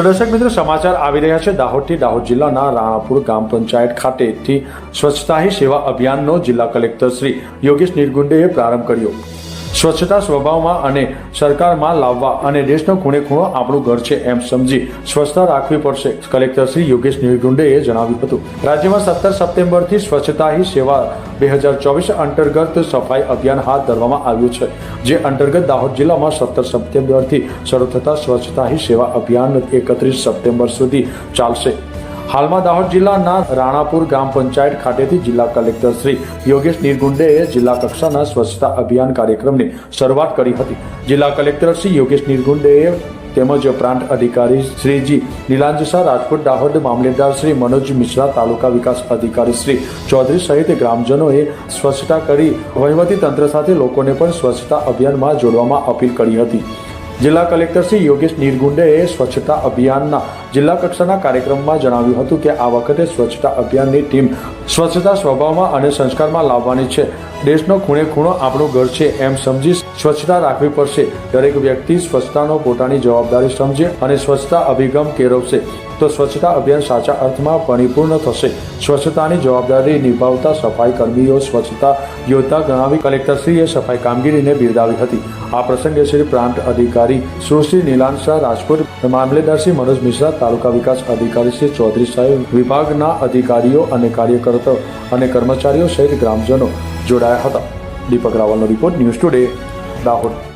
તો દર્શક મિત્રો, સમાચાર આવી રહ્યા છે. દાહોદથી દાહોદ જિલ્લાના રાણાપુર ગ્રામ પંચાયત ખાતેથી સ્વચ્છતા હી સેવા અભિયાનનો જિલ્લા કલેક્ટર શ્રી યોગેશ નિર્ગુંડેએ પ્રારંભ કર્યો. સ્વચ્છતા સ્વભાવમાં અને સરકારમાં લાવવા અને દેશનો ખૂણે ખૂણો આપણું ઘર છે એમ સમજી સ્વચ્છતા રાખવી પડશે. કલેક્ટર શ્રી યોગેશ નિર્ગુંડેએ જણાવ્યું હતું. રાજ્યમાં સત્તર સપ્ટેમ્બરથી સ્વચ્છતા હી સેવા બે હજાર ચોવીસ અંતર્ગત સફાઈ અભિયાન હાથ ધરવામાં આવ્યું છે, જે અંતર્ગત દાહોદ જિલ્લામાં સત્તર સપ્ટેમ્બરથી શરૂ થતા સ્વચ્છતા હી સેવા અભિયાન એકત્રીસ સપ્ટેમ્બર સુધી ચાલશે. હાલમાં દાહોદ જિલ્લાના રાણાપુર ગ્રામ પંચાયત ખાતેથી જિલ્લા કલેક્ટર શ્રી યોગેશ નિર્ગુંડેએ જિલ્લા કક્ષાના સ્વચ્છતા અભિયાન કાર્યક્રમની શરૂઆત કરી હતી. જિલ્લા કલેક્ટર શ્રી યોગેશ નિર્ગુંડેએ તેમજ પ્રાંત અધિકારી શ્રીજી નીલાંજ શાહ રાજપૂત દાહોદ મામલેદાર શ્રી મનોજ મિશ્રા, તાલુકા વિકાસ અધિકારી શ્રી ચૌધરી સહિત ગ્રામજનોએ સ્વચ્છતા કરી વહીવટી તંત્ર સાથે લોકોને પણ સ્વચ્છતા અભિયાનમાં જોડવામાં અપીલ કરી હતી. જિલ્લા કલેક્ટર શ્રી યોગેશ નિરગુંડેએ સ્વચ્છતા અભિયાનના જિલ્લા કક્ષાના કાર્યક્રમમાં જણાવ્યું હતું કે આ વખતે સ્વચ્છતા અભિયાનની ટીમ સ્વચ્છતા સ્વભાવમાં અને સંસ્કારમાં લાવવાની છે. દેશનો ખૂણે ખૂણો આપણું ઘર છે એમ સમજી સ્વચ્છતા રાખવી પડશે. દરેક વ્યક્તિ સ્વચ્છતાનો પોતાની જવાબદારી સમજે અને સ્વચ્છતા અભિગમ કેળવશે. તો સ્વચ્છતા અભિયાન સાચા અર્થમાં પરિપૂર્ણ થશે. સ્વચ્છતાની જવાબદારી નિભાવતા સફાઈ કર્મીઓ સ્વચ્છતા યોદ્ધા ગણાવી કલેક્ટરશ્રીએ સફાઈ કામગીરીને બિરદાવી હતી. આ પ્રસંગે શ્રી પ્રાંત અધિકારી સુશ્રી નીલાંશ રાજપૂત મામલેદાર શ્રી મનોજ મિશ્રા, તાલુકા વિકાસ અધિકારી શ્રી ચૌધરી સાહેબ, વિભાગના અધિકારીઓ અને કાર્યકર્તાઓ અને કર્મચારીઓ સહિત ગ્રામજનો જોડાયા હતા. દીપક રાવલનો રિપોર્ટ ન્યૂઝ ટુડે, દાહોદ.